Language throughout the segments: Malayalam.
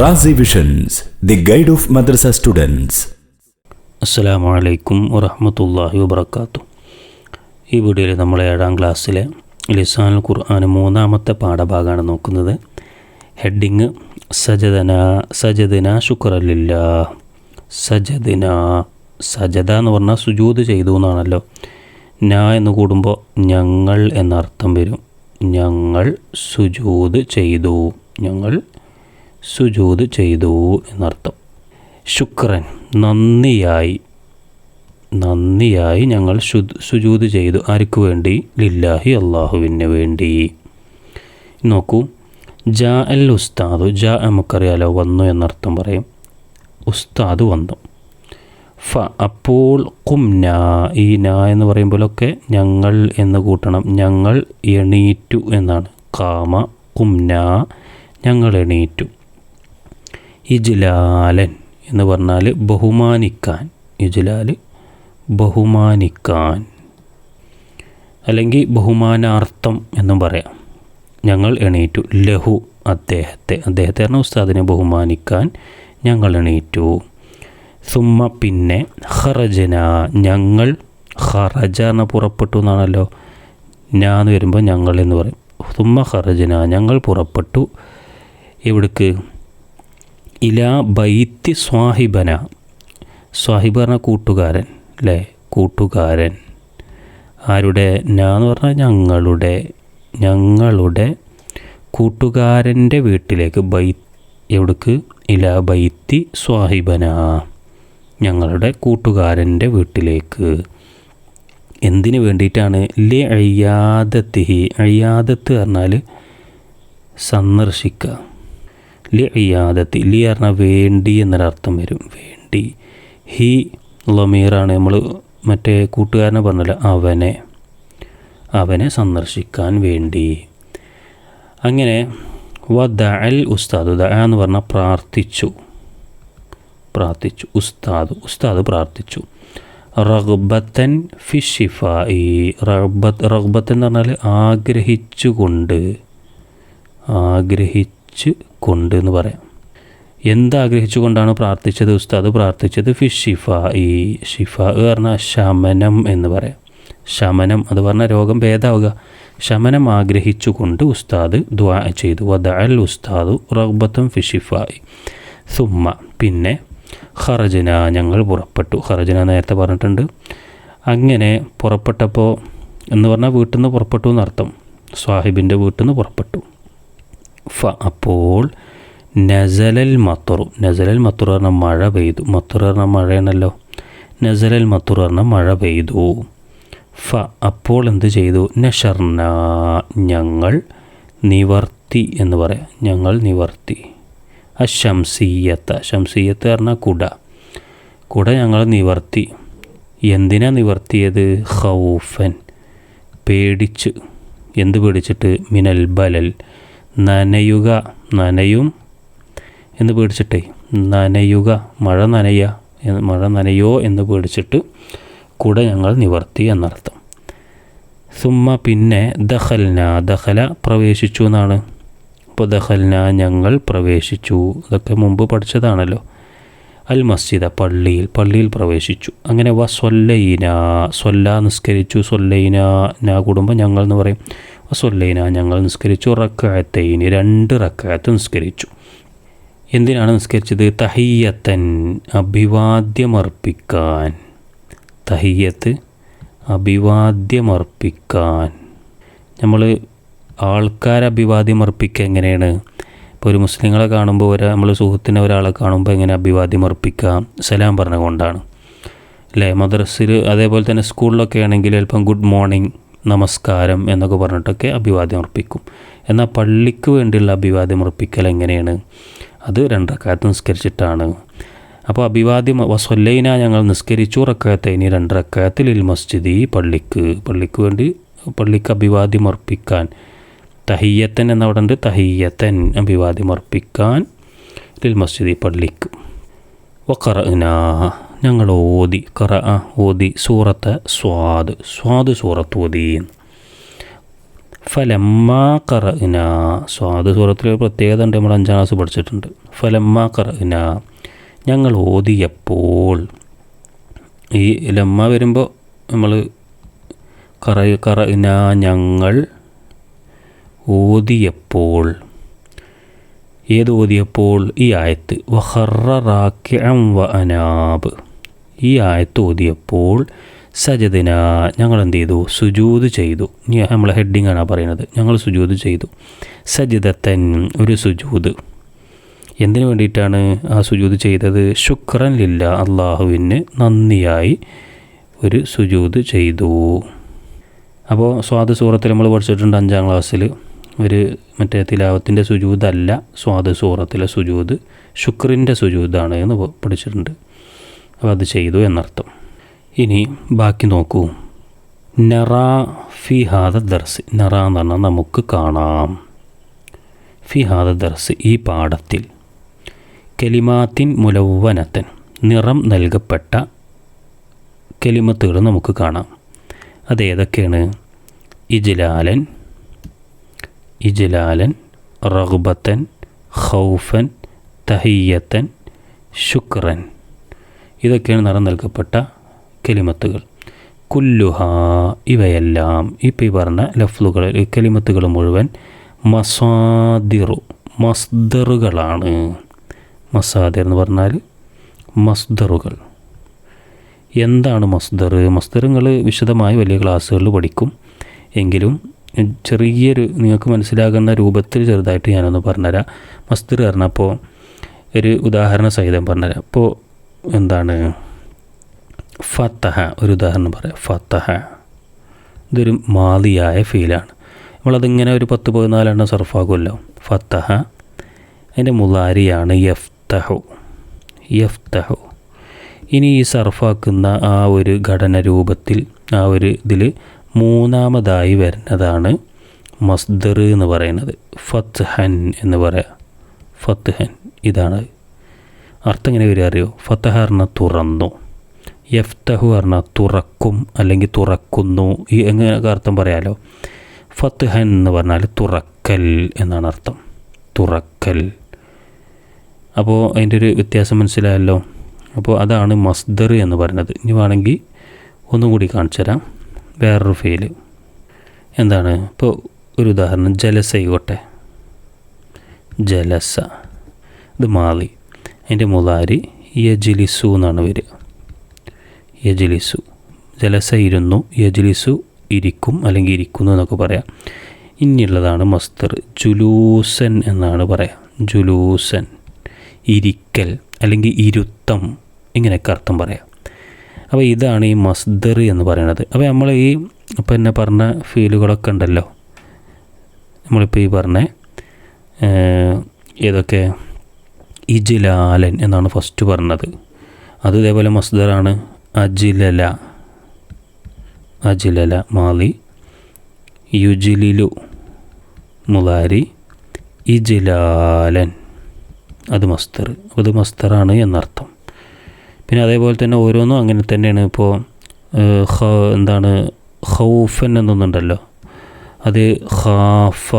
Razi visions the guide of madrasa students അസ്സലാമു അലൈക്കും വറഹ്മത്തുള്ളാഹി വബർക്കാത്തു ഈ വീഡിയോയിൽ നമ്മൾ ഏഴാം ക്ലാസ്സിലെ ലിസാനുൽ ഖുർആൻ മൂന്നാമത്തെ പാഠഭാഗമാണ് നോക്കുന്നത്. ഹെഡിങ് സജദന സജദിന ശുക്രലില്ല. സജദിന സജദ എന്ന് പറഞ്ഞാൽ സുജൂത് ചെയ്തു എന്നാണല്ലോ. ഞാ എന്ന് കൂടുമ്പോൾ ഞങ്ങൾ എന്നർത്ഥം വരും. ഞങ്ങൾ സുജൂത് ചെയ്തു. ഞങ്ങൾ സുജൂത് ചെയ്തു എന്നർത്ഥം. ശുക്രൻ നന്ദിയായി നന്ദിയായി ഞങ്ങൾ സുജൂത് ചെയ്തു. ആർക്ക് വേണ്ടി? ലില്ലാഹി അള്ളാഹുവിന് വേണ്ടി. നോക്കൂ ജാ അൽ ഉസ്താദ് ജാ നമുക്കറിയാലോ വന്നു എന്നർത്ഥം പറയും. ഉസ്താദ് വന്നു. ഫ അപ്പോൾ കുംന ഈ ന എന്ന് പറയുമ്പോഴൊക്കെ ഞങ്ങൾ എന്ന് കൂട്ടണം. ഞങ്ങൾ എണീറ്റു എന്നാണ്. കാമ കുംന ഞങ്ങൾ എണീറ്റു. ഇജ്ലാലൻ എന്ന് പറഞ്ഞാൽ ബഹുമാനിക്കാൻ ഇജ്ലാൽ ബഹുമാനിക്കാൻ. അല്ലെങ്കിൽ ബഹുമാനാർത്ഥം എന്നും പറയാം. ഞങ്ങൾ എണീറ്റു. ലഹു അദ്ദേഹത്തെ. അദ്ദേഹത്തെ പറഞ്ഞ ഉസ്താദിനെ ബഹുമാനിക്കാൻ ഞങ്ങൾ എണീറ്റു. സുമ്മ പിന്നെ ഹറജന ഞങ്ങൾ ഹറജ എന്ന പുറപ്പെട്ടു എന്നാണല്ലോ. ഞാൻ വരുമ്പോൾ ഞങ്ങൾ എന്ന് പറയും. സുമ്മ ഹറജന ഞങ്ങൾ പുറപ്പെട്ടു. എവിടേക്ക്? ഇല ബൈത്തി സ്വാഹിബന. സ്വാഹിബ് പറഞ്ഞ കൂട്ടുകാരൻ അല്ലേ കൂട്ടുകാരൻ. ആരുടെ? ഞാൻ എന്ന് പറഞ്ഞാൽ ഞങ്ങളുടെ ഞങ്ങളുടെ കൂട്ടുകാരന്റെ വീട്ടിലേക്ക്. ബൈ എവിടേക്ക്? ഇലാ ബൈത്തി സ്വാഹിബന. ഞങ്ങളുടെ കൂട്ടുകാരന്റെ വീട്ടിലേക്ക്. എന്തിനു വേണ്ടിയിട്ടാണ്? ലി അയ്യാദത്തിഹി. അയ്യാദത്ത് പറഞ്ഞാൽ സന്ദർശിക്കുക ലി അയ്യാദത്തി ലി പറഞ്ഞാൽ വേണ്ടി എന്നൊരർത്ഥം വരും. വേണ്ടി. ഹി ലമീറാണ് നമ്മൾ മറ്റേ കൂട്ടുകാരനെ പറഞ്ഞില്ല അവനെ. അവനെ സന്ദർശിക്കാൻ വേണ്ടി. അങ്ങനെ വ ദ അൽ ഉസ്താദ് ദ എന്ന് പറഞ്ഞാൽ പ്രാർത്ഥിച്ചു. പ്രാർത്ഥിച്ചു. ഉസ്താദ് ഉസ്താദ് പ്രാർത്ഥിച്ചു. റഹ്ബത്തൻ ഫിഷിഫ ഈ റഹ്ബത്ത് റഹ്ബത്ത് എന്ന് പറഞ്ഞാൽ ആഗ്രഹിച്ചുകൊണ്ട് ആഗ്രഹിച്ച് കൊണ്ട് എന്ന് പറയാം. എന്താഗ്രഹിച്ചുകൊണ്ടാണ് പ്രാർത്ഥിച്ചത് ഉസ്താദ്? പ്രാർത്ഥിച്ചത് ഫി ഷിഫ ഈ ഷിഫ പറഞ്ഞാൽ ശമനം എന്ന് പറയാം. ശമനം അത് പറഞ്ഞാൽ രോഗം ഭേദാവുക. ശമനം ആഗ്രഹിച്ചുകൊണ്ട് ഉസ്താദ് ദ്വാ ചെയ്തു. വദ അൽ ഉസ്താദു റഹ്ബത്തും ഫിഷിഫായി സുമ്മ പിന്നെ ഖറജന ഞങ്ങൾ പുറപ്പെട്ടു. ഖറജന നേരത്തെ പറഞ്ഞിട്ടുണ്ട്. അങ്ങനെ പുറപ്പെട്ടപ്പോൾ എന്ന് പറഞ്ഞാൽ വീട്ടിൽ നിന്ന് പുറപ്പെട്ടു എന്നർത്ഥം. സ്വാഹിബിന്റെ വീട്ടിൽ നിന്ന് പുറപ്പെട്ടു. ഫ അപ്പോൾ നസലൽ മത്തുറു നസലൽ മത്തുറു പറഞ്ഞ മഴ പെയ്തു. മത്തുറു പറഞ്ഞ മഴയാണല്ലോ. നസലൽ മത്തുറു പറഞ്ഞ മഴ പെയ്തു. ഫ അപ്പോൾ എന്ത് ചെയ്തു? നഷർന ഞങ്ങൾ നിവർത്തി എന്ന് പറയാം. ഞങ്ങൾ നിവർത്തി. അശംസീയത്ത ശംസീയത്ത് പറഞ്ഞാൽ കുട. കുട ഞങ്ങൾ നിവർത്തി. എന്തിനാ നിവർത്തിയത്? ഹൗഫൻ പേടിച്ച്. എന്ത് പേടിച്ചിട്ട്? മിനൽ ബലൽ. നനയുക നനയും എന്ന് പേടിച്ചിട്ടേ. നനയുക മഴ നനയ മഴ നനയോ എന്ന് പേടിച്ചിട്ട് കുട ഞങ്ങൾ നിവർത്തി എന്നർത്ഥം. സുമ്മ പിന്നെ ദഹൽന ദഹല പ്രവേശിച്ചു എന്നാണ്. അപ്പോൾ ദഹൽന ഞങ്ങൾ പ്രവേശിച്ചു. ഇതൊക്കെ മുമ്പ് പഠിച്ചതാണല്ലോ. അൽ മസ്ജിദ പള്ളിയിൽ പള്ളിയിൽ പ്രവേശിച്ചു. അങ്ങനെ വ സൊല്ലൈന സൊല്ല നിസ്കരിച്ചു. സൊല്ലൈന നാ കുടുംബം ഞങ്ങൾ എന്ന് പറയും വ സൊല്ലൈന ഞങ്ങൾ നിസ്കരിച്ചു. റക്കായത്തൈന് രണ്ട് റക്കായത്ത് നിസ്കരിച്ചു. എന്തിനാണ് നിസ്കരിച്ചത്? തഹയ്യത്തൻ അഭിവാദ്യമർപ്പിക്കാൻ. തഹയ്യത്ത് അഭിവാദ്യമർപ്പിക്കാൻ. നമ്മൾ ആൾക്കാരഭിവാദ്യമർപ്പിക്കുക എങ്ങനെയാണ്? ഇപ്പോൾ ഒരു മുസ്ലിങ്ങളെ കാണുമ്പോൾ ഒരു നമ്മൾ സുഹൃത്തിനെ ഒരാളെ കാണുമ്പോൾ എങ്ങനെ അഭിവാദ്യം അർപ്പിക്കാം സലാം പറഞ്ഞുകൊണ്ടാണ്. അല്ലേ? മദ്രസിൽ അതേപോലെ തന്നെ സ്കൂളിലൊക്കെ ആണെങ്കിൽ ചിലപ്പം ഗുഡ് മോർണിംഗ് നമസ്കാരം എന്നൊക്കെ പറഞ്ഞിട്ടൊക്കെ അഭിവാദ്യം അർപ്പിക്കും. എന്നാൽ പള്ളിക്ക് വേണ്ടിയുള്ള അഭിവാദ്യം അർപ്പിക്കൽ എങ്ങനെയാണ്? അത് രണ്ടക്കാലത്ത് നിസ്കരിച്ചിട്ടാണ്. അപ്പോൾ അഭിവാദ്യം വസൊല്ലൈന ഞങ്ങൾ നിസ്കരിച്ചു റക്കായത്തൈനി രണ്ടറക്കായത്തിൽ ഇൽ മസ്ജിദി പള്ളിക്ക് പള്ളിക്ക് വേണ്ടി പള്ളിക്ക് അഭിവാദ്യം അർപ്പിക്കാൻ തഹിയ്യത്തൻ എന്നവിടെ ഉണ്ട്. തഹിയ്യത്തൻ അഭിവാദ്യം അർപ്പിക്കാൻ ലിൽ മസ്ജിദി പള്ളിക്ക്. വക്കറന ഞങ്ങൾ ഓതി കറ ഓതി സൂറത്ത് സ്വാദ് സ്വാദ് സൂറത്ത് ഓതി. ഫലമ്മ കറന സ്വാദ് സൂറത്തിൽ പ്രത്യേകത ഉണ്ട് നമ്മൾ അഞ്ചാം ക്ലാസ് പഠിച്ചിട്ടുണ്ട്. ഫലമ്മ കറന ഞങ്ങൾ ഓതിയപ്പോൾ ഈ ലമ്മ വരുമ്പോൾ നമ്മൾ കറ കറന ഞങ്ങൾ ഓതിയപ്പോൾ ഏത് ഓതിയപ്പോൾ ഈ ആയത്ത്. വഹറാക്യം വ അനാബ്. ഈ ആയത്ത് ഓതിയപ്പോൾ സജദിന. ഞങ്ങൾ എന്ത് ചെയ്തു? സുജൂത് ചെയ്തു. നമ്മളെ ഹെഡിങ് ആണ് പറയുന്നത്. ഞങ്ങൾ സുജൂത് ചെയ്തു. സജിദത്തൻ ഒരു സുജൂത്. എന്തിനു വേണ്ടിയിട്ടാണ് ആ സുജൂത് ചെയ്തത്? ശുക്രൻ ലില്ല അള്ളാഹുവിന് നന്ദിയായി ഒരു സുജൂത് ചെയ്തു. അപ്പോൾ സ്വാദ് സൂറത്തിൽ നമ്മൾ പഠിച്ചിട്ടുണ്ട് അഞ്ചാം ക്ലാസ്സിൽ. ഒരു മറ്റേ തിലാവത്തിന്റെ സുജൂതല്ല സ്വാദ് സൂറത്തിലെ സുജൂത് ശുക്രിന്റെ സുജൂതാണ് എന്ന് പഠിച്ചിട്ടുണ്ട്. അപ്പോൾ അത് ചെയ്തു എന്നർത്ഥം. ഇനി ബാക്കി നോക്കൂ. നറ ഫി ഹാദ ദർസ്. നറ എന്ന് പറഞ്ഞാൽ നമുക്ക് കാണാം. ഫി ഹാദ ദർസ് ഈ പാഠത്തിൽ. കെലിമാത്തിൻ മുലവനത്തൻ നിറം നൽകപ്പെട്ട കെലിമത്തുകൾ നമുക്ക് കാണാം. അതേതൊക്കെയാണ് ഇജ്ലാലൻ ഇജ്ലാലൻ റഹ്ബത്തൻ ഖൗഫൻ തഹയ്യത്തൻ ശുക്രൻ. ഇതൊക്കെയാണ് നിറം നൽകപ്പെട്ട കെലിമത്തുകൾ. കുല്ലുഹ ഇവയെല്ലാം ഇപ്പോൾ ഈ പറഞ്ഞ ലഫ്ലുകൾ കെലിമത്തുകൾ മുഴുവൻ മസാദിറു മസ്ദറുകളാണ്. മസാദിർ എന്ന് പറഞ്ഞാൽ മസ്ദറുകൾ. എന്താണ് മസ്ദർ? മസ്ദറുകൾ വിശദമായി വലിയ ക്ലാസ്സുകളിൽ പഠിക്കും. എങ്കിലും ചെറിയൊരു നിങ്ങൾക്ക് മനസ്സിലാകുന്ന രൂപത്തിൽ ചെറുതായിട്ട് ഞാനൊന്ന് പറഞ്ഞുതരാം. മസ്ദർ പറഞ്ഞപ്പോൾ ഒരു ഉദാഹരണ സഹിതം പറഞ്ഞുതരാം. അപ്പോൾ എന്താണ്? ഫത്തഹ ഒരു ഉദാഹരണം പറയാം. ഫത്തഹ. ഇതൊരു മാതിയായ ഫീലാണ്. നമ്മളതിങ്ങനെ ഒരു പത്ത് പതിനാലെണ്ണം സർഫാകുമല്ലോ ഫത്തഹ അതിന്റെ മുലാരിയാണ് യഫ്തഹു. യഫ്തഹു. ഇനി ഈ സർഫാക്കുന്ന ആ ഒരു ഘടന രൂപത്തിൽ ആ ഒരു ഇതിൽ മൂന്നാമതായി വരുന്നതാണ് മസ്ദർ എന്ന് പറയുന്നത്. ഫത്ത്ഹൻ എന്ന് പറയാം. ഫത്ത്ഹൻ ഇതാണ്. അർത്ഥം എങ്ങനെ വരിക അറിയോ? ഫത്തഹ പറഞ്ഞാൽ തുറന്നു. യഫ്തഹു പറഞ്ഞാൽ തുറക്കും അല്ലെങ്കിൽ തുറക്കുന്നു. ഈ എങ്ങനെയൊക്കെ അർത്ഥം പറയാലോ? ഫത്ത്ഹൻ എന്ന് പറഞ്ഞാൽ തുറക്കൽ എന്നാണ് അർത്ഥം. തുറക്കൽ. അപ്പോൾ അതിന്റെ ഒരു വ്യത്യാസം മനസ്സിലായല്ലോ? അപ്പോൾ അതാണ് മസ്ദർ എന്ന് പറയുന്നത്. ഇനി വേണമെങ്കിൽ ഒന്നും കൂടി കാണിച്ചു തരാം വേറൊരു ഫീൽ എന്താണ്? ഇപ്പോൾ ഒരു ഉദാഹരണം. ജലസ ഇവട്ടെ ജലസ. ഇത് മാലി അതിന്റെ മുതാരി യജിലിസു എന്നാണ് വരിക യജിലിസു. ജലസ ഇരുന്നു. യജിലിസു ഇരിക്കും അല്ലെങ്കിൽ ഇരിക്കുന്നു എന്നൊക്കെ പറയാം. ഇനിയുള്ളതാണ് മസ്തർ. ജുലൂസൻ എന്നാണ് പറയാം. ജുലൂസൻ. ഇരിക്കൽ അല്ലെങ്കിൽ ഇരുത്തം. ഇങ്ങനെയൊക്കെ അർത്ഥം പറയാം. അപ്പോൾ ഇതാണ് ഈ മസ്ദർ എന്ന് പറയുന്നത്. അപ്പോൾ നമ്മൾ ഈ പിന്നെ പറഞ്ഞ ഫീലുകളൊക്കെ ഉണ്ടല്ലോ. നമ്മളിപ്പോൾ ഈ പറഞ്ഞ ഏതൊക്കെ ഇജിലാലൻ എന്നാണ് ഫസ്റ്റ് പറഞ്ഞത്. അത് ഇതേപോലെ മസ്ദറാണ് അജിലല. അജിലല മാലി. യുജിലു മുലാരി. ഇജിലാലൻ. അത് മസ്തർ അത് മസ്തറാണ് എന്നർത്ഥം. പിന്നെ അതേപോലെ തന്നെ ഓരോന്നും അങ്ങനെ തന്നെയാണ്. ഇപ്പോൾ എന്താണ് ഹൗഫൻ എന്നൊന്നുണ്ടല്ലോ. അത് ഖാഫ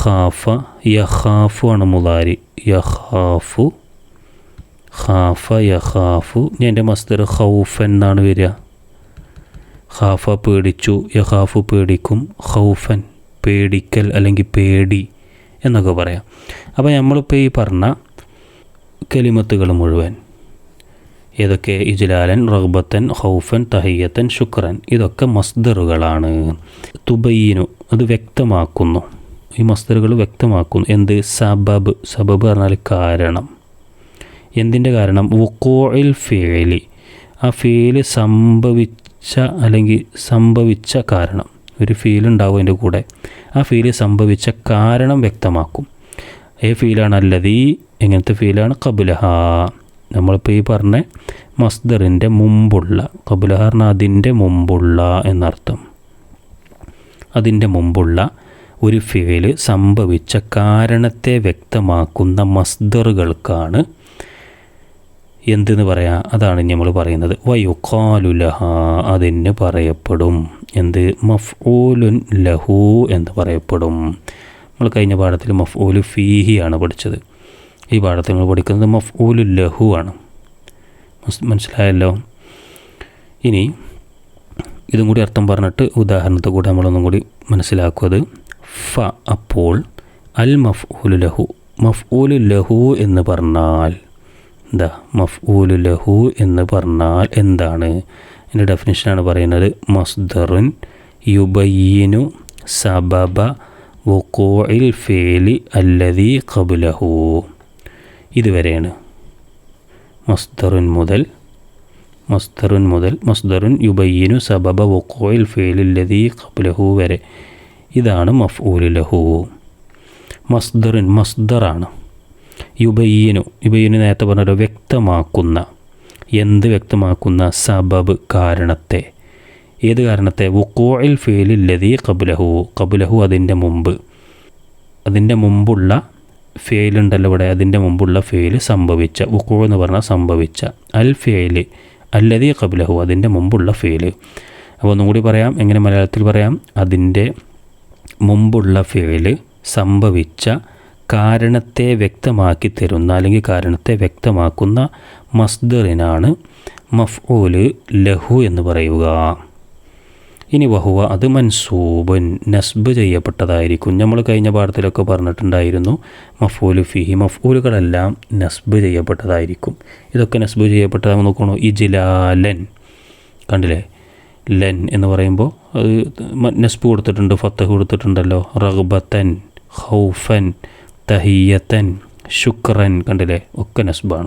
ഖാഫ യഹാഫു ആണ് മുലാരി യഹാഫു ഖാഫ യഹാഫു ഞാൻ എന്റെ മസ്തർ ഹൗഫൻ എന്നാണ് വരിക. ഖാഫ പേടിച്ചു യഹാഫു പേടിക്കും. ഹൗഫൻ പേടിക്കൽ അല്ലെങ്കിൽ പേടി എന്നൊക്കെ പറയാം. അപ്പോൾ നമ്മളിപ്പോൾ ഈ പറഞ്ഞ കെളിമത്തുകൾ മുഴുവൻ ഏതൊക്കെ ഇജ്ലാലൻ റഹ്ബത്തൻ ഹൗഫൻ തഹയ്യത്തൻ ശുക്രൻ ഇതൊക്കെ മസ്ദറുകളാണ്. തുബയ്യനു അത് വ്യക്തമാക്കുന്നു. ഈ മസ്ദറുകൾ വ്യക്തമാക്കുന്നു. എന്ത്? സബബ്. സബബ് പറഞ്ഞാൽ കാരണം. എന്തിന്റെ കാരണം? വുക്കോയിൽ ഫേലി. ആ ഫീൽ സംഭവിച്ച അല്ലെങ്കിൽ സംഭവിച്ച കാരണം. ഒരു ഫീൽ ഉണ്ടാവും അതിന്റെ കൂടെ. ആ ഫീൽ സംഭവിച്ച കാരണം വ്യക്തമാക്കും. ഏ ഫീലാണ് അല്ലതീ എങ്ങനത്തെ ഫീലാണ്? കബുലഹ നമ്മളിപ്പോൾ ഈ പറഞ്ഞ മസ്ദറിന്റെ മുമ്പുള്ള കബുലഹറിന് അതിന്റെ മുമ്പുള്ള എന്നർത്ഥം. അതിന്റെ മുമ്പുള്ള ഒരു ഫേൽ സംഭവിച്ച കാരണത്തെ വ്യക്തമാക്കുന്ന മസ്ദറുകൾക്കാണ് എന്തെന്ന് പറയാം അതാണ് നമ്മൾ പറയുന്നത്. വയുക്കാലുലഹ അതിന് പറയപ്പെടും. എന്ത്? മഫ്ഊലുൻ ലഹു എന്ന് പറയപ്പെടും. നമ്മൾ കഴിഞ്ഞ പാഠത്തിൽ മഫ്ഊലു ഫീഹിയാണ് പഠിച്ചത്. ഈ പാഠത്തിൽ നമ്മൾ പഠിക്കുന്നത് മഫ്ഊലു ലഹു ആണ്. മനസ്സിലായല്ലോ? ഇനി ഇതും കൂടി അർത്ഥം പറഞ്ഞിട്ട് ഉദാഹരണത്തെ കൂടെ നമ്മളൊന്നും കൂടി മനസ്സിലാക്കുന്നത് ഫ അപ്പോൾ അൽ മഫ്ഊലു ലഹു. മഫ്ഊലു ലഹു എന്ന് പറഞ്ഞാൽ എന്താ? മഫ്ഊലു ലഹു എന്ന് പറഞ്ഞാൽ എന്താണ്? എന്റെ ഡെഫിനേഷനാണ് പറയുന്നത് മസ്ദറുൻ യുബയ്യനു സബബ വുക്കോയിൽ ഫേലി അല്ലതി കബുലഹു ഇതുവരെയാണ്. മസ്ദറുൻ മുതൽ മസ്ദറുൻ മുതൽ മസ്ദറുൻ യുബയ്യനു സബബ വൊക്കോയിൽ ഫേലില്ലതി കബുലഹു വരെ. ഇതാണ് മഫ്ഊലു ലഹു. മസ്ദറുൻ മസ്ദറാണ്. യുബയ്യനു യുബയ്യനു നേരത്തെ പറഞ്ഞൊരു വ്യക്തമാക്കുന്ന എന്ത് വ്യക്തമാക്കുന്ന സബബ് കാരണത്തെ. ഏത് കാരണത്തെ? വുക്കോയിൽ ഫേലില്ലതി കബുലഹു കബുലഹു അതിന്റെ മുമ്പ്. അതിന്റെ മുമ്പുള്ള ഫെയിലുണ്ടല്ലോ ഇവിടെ. അതിന്റെ മുമ്പുള്ള ഫെയിൽ സംഭവിച്ച വുക്കോ എന്ന് പറഞ്ഞാൽ സംഭവിച്ച. അൽ ഫെയിൽ അല്ലതി കബിലഹു അതിന്റെ മുമ്പുള്ള ഫെയിൽ അപ്പോൾ ഒന്നും കൂടി പറയാം. എങ്ങനെ മലയാളത്തിൽ പറയാം? അതിന്റെ മുമ്പുള്ള ഫെയിൽ സംഭവിച്ച കാരണത്തെ വ്യക്തമാക്കി തരുന്ന അല്ലെങ്കിൽ കാരണത്തെ വ്യക്തമാക്കുന്ന മസ്ദറിനാണ് മഫ്ഊൽ ലഹു എന്ന് പറയുക. ഇനി വഹുവ അത് മൻസൂബൻ നസ്ബ് ചെയ്യപ്പെട്ടതായിരിക്കും. നമ്മൾ കഴിഞ്ഞ പാഠത്തിലൊക്കെ പറഞ്ഞിട്ടുണ്ടായിരുന്നു മഫൂൽ ഫിഹി മഫൂലുകളെല്ലാം നസ്ബ് ചെയ്യപ്പെട്ടതായിരിക്കും. ഇതൊക്കെ നസ്ബ് ചെയ്യപ്പെട്ടതാണെന്ന് നോക്കണോ? ഇജിലാലൻ. കണ്ടില്ലേ? ലൻ എന്ന് പറയുമ്പോൾ അത് നസ്ബ് കൊടുത്തിട്ടുണ്ട് ഫത്തഹ് കൊടുത്തിട്ടുണ്ടല്ലോ. റഹ്ബത്തൻ ഹൗഫൻ തഹിയത്തൻ ശുക്രൻ കണ്ടില്ലേ? ഒക്കെ നസ്ബാണ്.